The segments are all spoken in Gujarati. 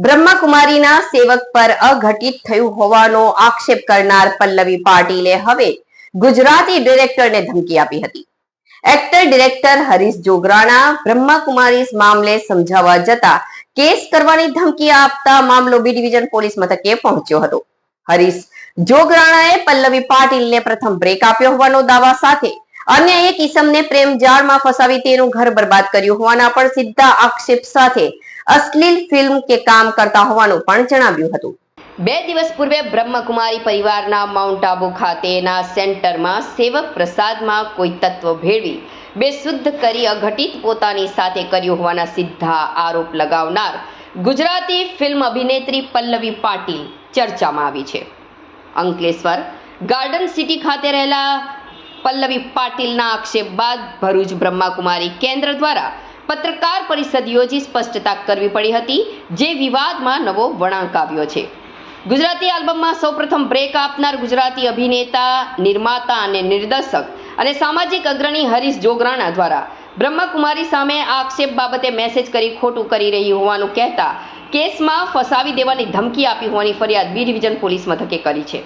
બ્રહ્માકુમારીના સેવક પર અઘટિત થયું હોવાનો આક્ષેપ કરનાર પલ્લવી પાટીલે હવે ગુજરાતી ડિરેક્ટરને ધમકી આપી હતી. એક્ટર ડિરેક્ટર હરીશ જોગરાણા બ્રહ્માકુમારી મામલે સમજાવવા જતા કેસ કરવાની ધમકી આપતા મામલો બી ડિવિઝન પોલીસ મથકે પહોંચ્યો હતો. હરીશ જોગરાણાએ પલ્લવી પાટીલને પ્રથમ બ્રેક આપ્યો હોવાનો દાવા સાથે અન્ય એક ઈસમને પ્રેમ જાળમાં ફસાવી તેનું ઘર બરબાદ કર્યું હોવાના પણ સીધા આક્ષેપ સાથે અશ્લીલ ફિલ્મ કે કામ કરતા હોવાનું પણ જણાવ્યું હતું. બે દિવસ પૂર્વે બ્રહ્મકુમારી પરિવારના માઉન્ટ આબુ ખાતેના સેન્ટરમાં સેવક પ્રસાદમાં કોઈ તત્વ ભેળવી, બેશુદ્ધ કરી અઘટિત પોતાની સાથે કર્યું હોવાના સીધા આરોપ લગાવનાર ગુજરાતી ફિલ્મ અભિનેત્રી પલ્લવી પાટીલ ચર્ચામાં આવી છે. અંકલેશ્વર, ગાર્ડન સિટી ખાતે રહેલા પલ્લવી પાટીલના આક્ષેપ બાદ ભરૂચ બ્રહ્માકુમારી કેન્દ્ર દ્વારા પત્રકાર પરિષદ યોજી સ્પષ્ટતા કરવી પડી હતી જે વિવાદમાં નવો વળાંક આવ્યો છે. ગુજરાતી આલ્બમમાં સૌપ્રથમ બ્રેક આપનાર ગુજરાતી અભિનેતા, નિર્માતા અને નિર્દેશક અને સામાજિક અગ્રણી હરીશ જોગરાણા દ્વારા બ્રહ્મકુમારી સામે આક્ષેપ બાબતે મેસેજ કરી ખોટું કરી રહી હોવાનું કહેતા કેસમાં ફસાવી દેવાની ધમકી આપી હોવાની ફરિયાદ બી ડિવિઝન પોલીસ મથકે કરી છે.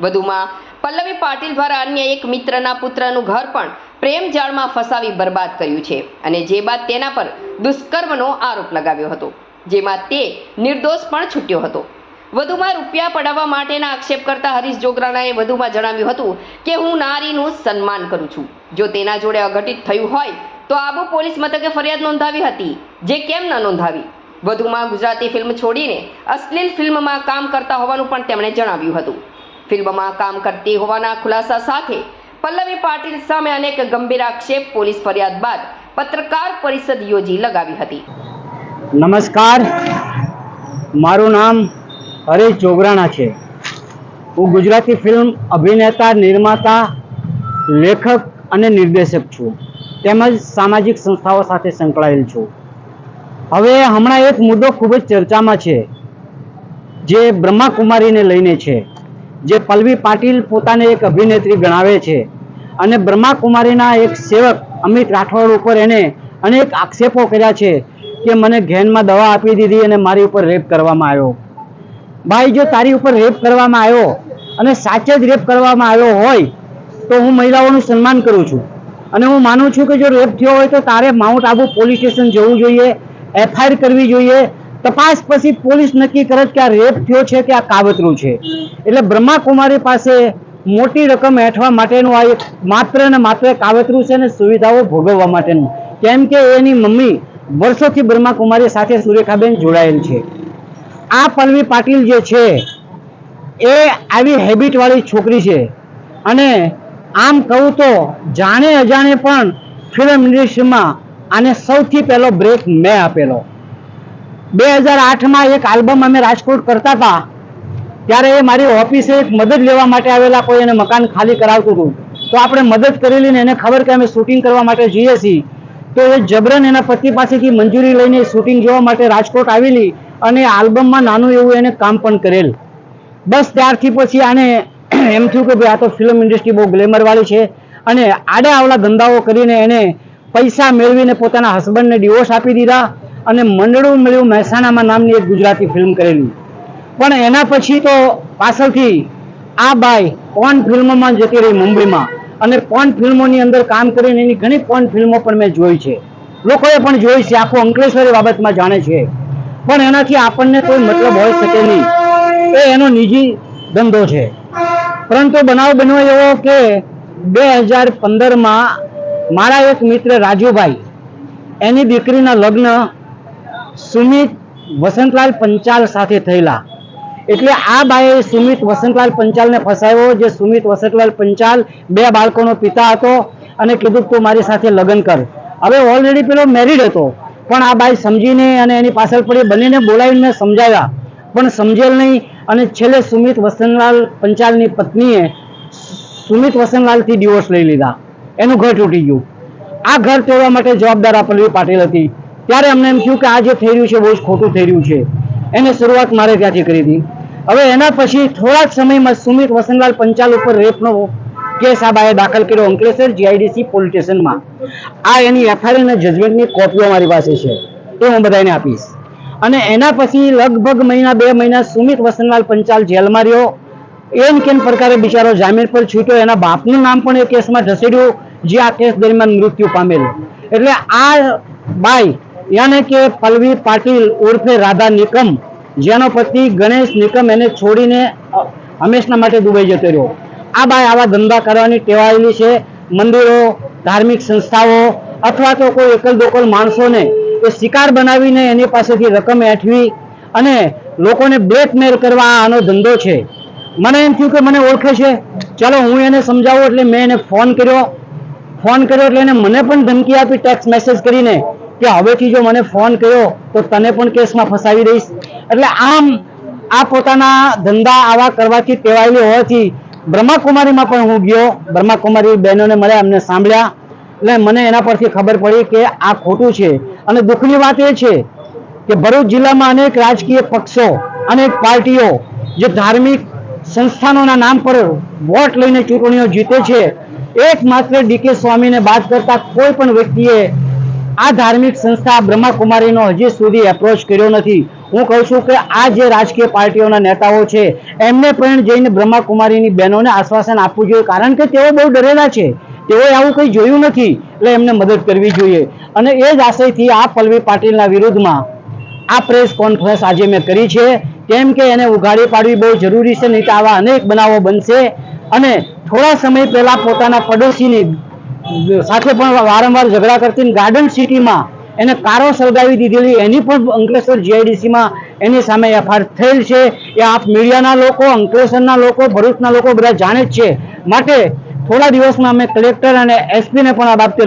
વધુમાં પલ્લવી પાટીલ દ્વારા અન્ય એક મિત્રના પુત્રનું ઘર પણ પ્રેમ જાળમાં ફસાવી બરબાદ કર્યું છે અને જે બાદ તેના પર દુષ્કર્મનો આરોપ લગાવ્યો હતો, જેમાં તે નિર્દોષ પણ છૂટ્યો હતો. વધુમાં રૂપિયા પડાવવા માટેના આક્ષેપ કરતા હરીશ જોગરાણાએ વધુમાં જણાવ્યું હતું કે, હું નારીનું સન્માન કરું છું. જો તેના જોડે અઘટિત થયું હોય, તો આબુ પોલીસ મથકે ફરિયાદ નોંધાવી હતી. જે કેમ ન નોંધાવી? વધુમાં ગુજરાતી ફિલ્મ છોડીને અશ્લીલ ફિલ્મમાં કામ કરતા હોવાનું પણ તેમણે જણાવ્યું હતું. ફિલ્મમાં કામ કરતી હોવાના ખુલાસા સાથે પલ્લવી પાટીલ સામે અનેક ગંભીર આક્ષેપ પોલીસ ફરિયાદ બાદ પત્રકાર પરિષદ યોજી લગાવી હતી. નમસ્કાર. મારું નામ હરેશ જોગરાણા છે. હું ગુજરાતી ફિલ્મ અભિનેતા, નિર્માતા, લેખક અને નિર્દેશક છું. તેમજ સામાજિક સંસ્થાઓ સાથે સંકળાયેલ છું. હવે હમણાં એક મુદ્દો ખૂબ જ ચર્ચામાં છે, જે બ્રહ્માકુમારીને લઈને છે, જે પલ્લવી પાટીલ પોતાને એક અભિનેત્રી ગણાવે છે. અને બ્રહ્માકુમારીના એક સેવક અમિત રાઠોડ ઉપર એને અનેક આક્ષેપો કર્યા છે કે મને ઘેનમાં દવા આપી દીધી અને મારી ઉપર રેપ કરવામાં આવ્યો. ભાઈ, જો તારી ઉપર રેપ કરવામાં આવ્યો અને સાચે જ રેપ કરવામાં આવ્યો હોય તો હું મહિલાઓનું સન્માન કરું છું. અને હું માનું છું કે જો રેપ થયો હોય તો તારે માઉન્ટ આબુ પોલીસ સ્ટેશન જવું જોઈએ, એફઆઈઆર કરવી જોઈએ. તપાસ પછી પોલીસ નક્કી કરે કે આ રેપ થયો છે કે આ કાવતરું છે. એટલે બ્રહ્માકુમારી પાસે મોટી રકમ હેઠવા માટેનું આ એક માત્ર ને માત્ર કાવતરું છે ને સુવિધાઓ ભોગવવા માટેનું. કેમ કે એની મમ્મી વર્ષોથી બ્રહ્માકુમારી સાથે સુરેખાબેન જોડાયેલ છે. આ પલ્લવી પાટીલ જે છે, એ આવી હેબિટવાળી છોકરી છે. અને આમ કહું તો જાણે અજાણે પણ ફિલ્મ ઇન્ડસ્ટ્રીમાં આને સૌથી પહેલો બ્રેક મેં આપેલો. બે હજાર આઠમાં એક આલ્બમ અમે રાજકોટ કરતા હતા. ત્યારે એ મારી ઓફિસે એક મદદ લેવા માટે આવેલા કોઈ એને મકાન ખાલી કરાવતું હતું. તો આપણે મદદ કરેલી ને એને ખબર કે અમે શૂટિંગ કરવા માટે જઈએ છીએ. તો એ જબરન એના પતિ પાસેથી મંજૂરી લઈને શૂટિંગ જોવા માટે રાજકોટ આવેલી અને આલ્બમમાં નાનું એવું એને કામ પણ કરેલ. બસ ત્યારથી પછી આને એમ થયું કે ભાઈ આ તો ફિલ્મ ઇન્ડસ્ટ્રી બહુ ગ્લેમરવાળી છે અને આડે આવડા ધંધાઓ કરીને એને પૈસા મેળવીને પોતાના હસબન્ડને ડિવોર્સ આપી દીધા અને મંડળું મળ્યું મહેસાણામાં નામની એક ગુજરાતી ફિલ્મ કરેલી. પણ એના પછી તો પાછળથી આ બાઈ પોન ફિલ્મોમાં જતી રહી મુંબઈમાં. અને પોન ફિલ્મોની અંદર કામ કરીને એની ઘણી પોન ફિલ્મો પણ મેં જોઈ છે. લોકોએ પણ જોઈ છે, આખું અંકલેશ્વરી બાબતમાં જાણે છે. પણ એનાથી આપણને કોઈ મતલબ હોઈ શકે નહીં. એ એનો નિજી ધંધો છે. પરંતુ બનાવ બન્યો એવો કે બે હજાર પંદરમાં મારા એક મિત્ર રાજુભાઈ, એની દીકરીના લગ્ન સુમિત વસંતલાલ પંચાલ સાથે થયેલા. એટલે આ બાએ સુમિત વસંતલાલ પંચાલને ફસાયો, જે સુમિત વસંતલાલ પંચાલ બે બાળકોનો પિતા હતો અને કીધું તું મારી સાથે લગ્ન કર. હવે ઓલરેડી પેલો મેરિડ હતો, પણ આ બાઈ સમજીને અને એની પાછળ પડી બંનેને બોલાવીને સમજાવ્યા. પણ સમજેલ નહીં અને છેલ્લે સુમિત વસંતલાલ પંચાલની પત્નીએ સુમિત વસંતલાલથી ડિવોર્સ લઈ લીધા. એનું ઘર તૂટી ગયું. આ ઘર તોડવા માટે જવાબદાર આ પાટીલ હતી. ત્યારે અમને એમ થયું કે આ જે થઈ રહ્યું છે, બહુ જ ખોટું થઈ રહ્યું છે. એને શરૂઆત મારે ત્યાંથી કરી હતી. હવે એના પછી થોડા જ સમયમાં સુમિત વસંતલાલ પંચાલ ઉપર રેપનો કેસ આ બાએ દાખલ કર્યો અંકલેશ્વર જીઆઈડીસી પોલીસ સ્ટેશનમાં. આ એની એફઆઈઆર અને જજમેન્ટની કોપીઓ મારી પાસે છે. એ હું બધાને આપીશ. અને એના પછી લગભગ મહિના, બે મહિના સુમિત વસનલાલ પંચાલ જેલમાં રહ્યો. એન કેન પ્રકારે બિચારો જામીન પર છૂટ્યો, એના બાપનું નામ પણ એ કેસમાં ઢસેડ્યું જે આ કેસ દરમિયાન મૃત્યુ પામેલ. એટલે આ બાઈ, યાને કે પલવી પાટીલ ઉર્ફે રાધા નિકમ જેનો પતિ ગણેશ નિકમ એને છોડીને હંમેશના માટે દુબઈ જતો રહ્યો. આ બાય આવા ધંધા કરવાની ટેવાયેલી છે. મંદિરો, ધાર્મિક સંસ્થાઓ અથવા તો કોઈ એકલ દોકલ માણસોને એ શિકાર બનાવીને એની પાસેથી રકમ એઠવી અને લોકોને બ્લેકમેલ કરવા આનો ધંધો છે. મને એમ થયું કે મને ઓળખે છે. ચાલો હું એને સમજાવું એટલે મેં એને ફોન કર્યો. ફોન કર્યો એટલે એને મને પણ ધમકી આપી ટેક્સ્ટ મેસેજ કરીને. કે હવેથી જો મને ફોન કર્યો, તો તને પણ કેસમાં ફસાવી દઈશ. એટલે આમ આ પોતાના ધંધા આવા કરવાથી ટેવાયેલી હોવાથી બ્રહ્માકુમારીમાં પણ હું ગયો. બ્રહ્માકુમારી બહેનોને મળ્યા, એમને સાંભળ્યા. એટલે મને એના પરથી ખબર પડી કે આ ખોટું છે. અને દુઃખની વાત એ છે કે ભરૂચ જિલ્લામાં અનેક રાજકીય પક્ષો, અનેક પાર્ટીઓ જે ધાર્મિક સંસ્થાનોના નામ પર વોટ લઈને ચૂંટણીઓ જીતે છે, એકમાત્ર ડીકે સ્વામીને બાદ કરતા કોઈ પણ વ્યક્તિએ આ ધાર્મિક સંસ્થા બ્રહ્માકુમારીનો હજી સુધી એપ્રોચ કર્યો નથી. હું કહું છું કે આ જે રાજકીય પાર્ટીઓના નેતાઓ છે, એમને પણ જઈને બ્રહ્માકુમારીની બહેનોને આશ્વાસન આપવું જોઈએ, કારણ કે તેઓ બહુ ડરેલા છે. તેઓએ આવું કંઈ જોયું નથી, એટલે એમને મદદ કરવી જોઈએ. અને એ જ આશયથી આ પલ્લવી પાટીલના વિરુદ્ધમાં આ પ્રેસ કોન્ફરન્સ આજે મેં કરી છે. કેમ કે એને ઉઘાડી પાડવી બહુ જરૂરી છે, નહીં તો આવા અનેક બનાવો બનશે. અને થોડા સમય પહેલા પોતાના પડોશીની સાથે પણ વારંવાર ઝઘડા કરતી ગાર્ડન સિટીમાં એને કારો સળગાવી દીધેલી, એની પણ અંકલેશ્વર જીઆઈડીસીમાં એની સામે એફઆઈઆર થયેલ છે. એ આપ મીડિયાના લોકો, અંકલેશ્વરના લોકો, ભરૂચના લોકો બધા જાણે જ છે. માટે થોડા દિવસમાં અમે કલેક્ટર અને એસપીને પણ આ બાબતે